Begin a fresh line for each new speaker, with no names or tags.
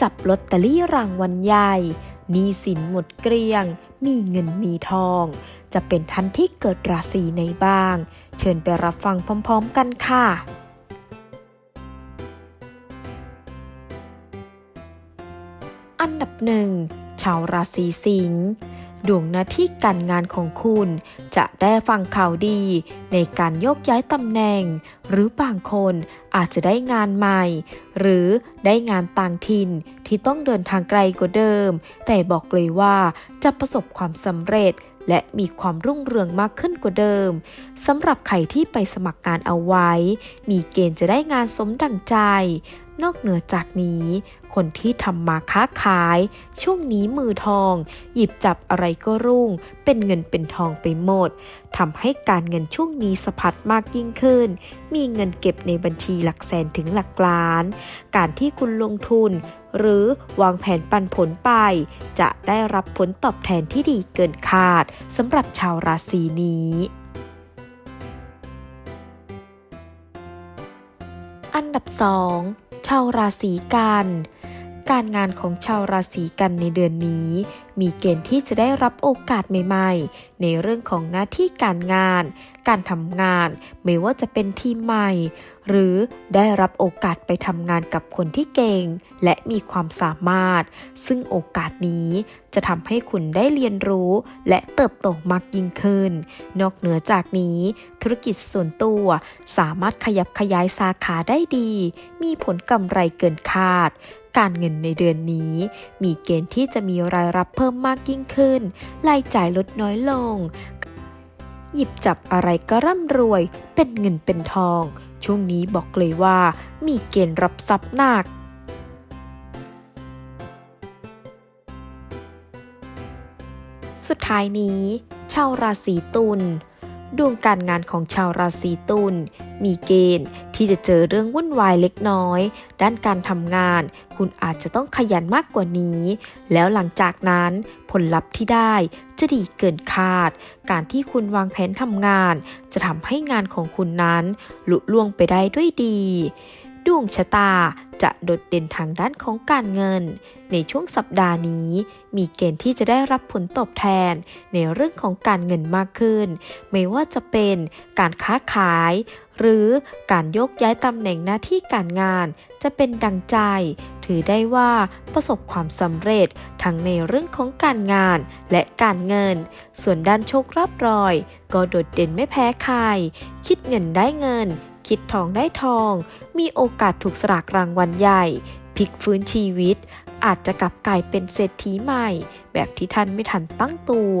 จับลอตเตอรี่รางวัลใหญ่มีสินหมดเกลี้ยง มีเงินมีทอง จะเป็นท่านที่เกิดราศีในบ้าง เชิญไปรับฟังพร้อมๆกันค่ะ อันดับหนึ่งชาวราศีสิงห์ ดวงหน้าที่การงานของคุณ จะได้ฟังข่าวดี ในการโยกย้ายตำแหน่ง หรือบางคนอาจจะได้งานใหม่ หรือได้งานต่างถิ่นที่ต้องเดินทางไกลกว่าเดิม แต่บอกเลยว่าจะประสบความสำเร็จและมีความรุ่งเรืองมากขึ้นกว่าเดิมสำหรับใครที่ไปสมัครงานเอาไว้ มีเกณฑ์จะได้งานสมดังใจ นอกเหนือจากนี้ คนที่ทำมาค้าขาย ช่วงนี้มือทอง หยิบจับอะไรก็รุ่ง เป็นเงินเป็นทองไปหมดทำให้การเงินช่วงนี้สะพัดมากยิ่งขึ้น มีเงินเก็บในบัญชีหลักแสนถึงหลักล้าน การที่คุณลงทุน หรือวางแผนปันผลไป จะได้รับผลตอบแทนที่ดีเกินคาดสำหรับชาวราศีนี้อันดับ 2 ชาวราศีกัน การงานของชาวราศีกันในเดือนนี้ มีเกณฑ์ที่จะได้รับโอกาสใหม่ ๆ ในเรื่องของหน้าที่การงาน การทำงาน ไม่ว่าจะเป็นทีมใหม่ หรือได้รับโอกาสไปทำงานกับคนที่เก่ง และมีความสามารถ ซึ่งโอกาสนี้จะทำให้คุณได้เรียนรู้และเติบโตมากยิ่งขึ้น นอกเหนือจากนี้ ธุรกิจส่วนตัวสามารถขยับขยายสาขาได้ดี มีผลกำไรเกินคาด การเงินในเดือนนี้ มีเกณฑ์ที่จะมีรายรับเพิ่มมากยิ่งขึ้น รายจ่ายลดน้อยลง หยิบจับอะไรก็ร่ำรวย เป็นเงินเป็นทอง ช่วงนี้บอกเลยว่า มีเกณฑ์รับทรัพย์หนักสุดท้ายนี้ ชาวราศีตุล ดวงการงานของชาวราศีตุลมีเกณฑ์ที่จะเจอเรื่องวุ่นวายเล็กน้อย ด้านการทำงาน คุณอาจจะต้องขยันมากกว่านี้ แล้วหลังจากนั้นผลลัพธ์ที่ได้จะดีเกินคาด การที่คุณวางแผนทำงาน จะทำให้งานของคุณนั้นลุล่วงไปได้ด้วยดี ดวงชะตา จะโดดเด่นทางด้านของการเงิน ในช่วงสัปดาห์นี้ มีเกณฑ์ที่จะได้รับผลตอบแทนในเรื่องของการเงินมากขึ้น ไม่ว่าจะเป็นการค้าขาย หรือการโยกย้ายตำแหน่งหน้าที่การงาน จะเป็นดังใจ ถือได้ว่าประสบความสำเร็จทั้งในเรื่องของการงานและการเงิน ส่วนด้านโชครับรอย ก็โดดเด่นไม่แพ้ใคร คิดเงินได้เงิน คิดทองได้ทอง มีโอกาสถูกสลากรางวัลใหญ่พลิกฟื้นชีวิต อาจจะกลับกลายเป็นเศรษฐีใหม่ แบบที่ท่านไม่ทันตั้งตัว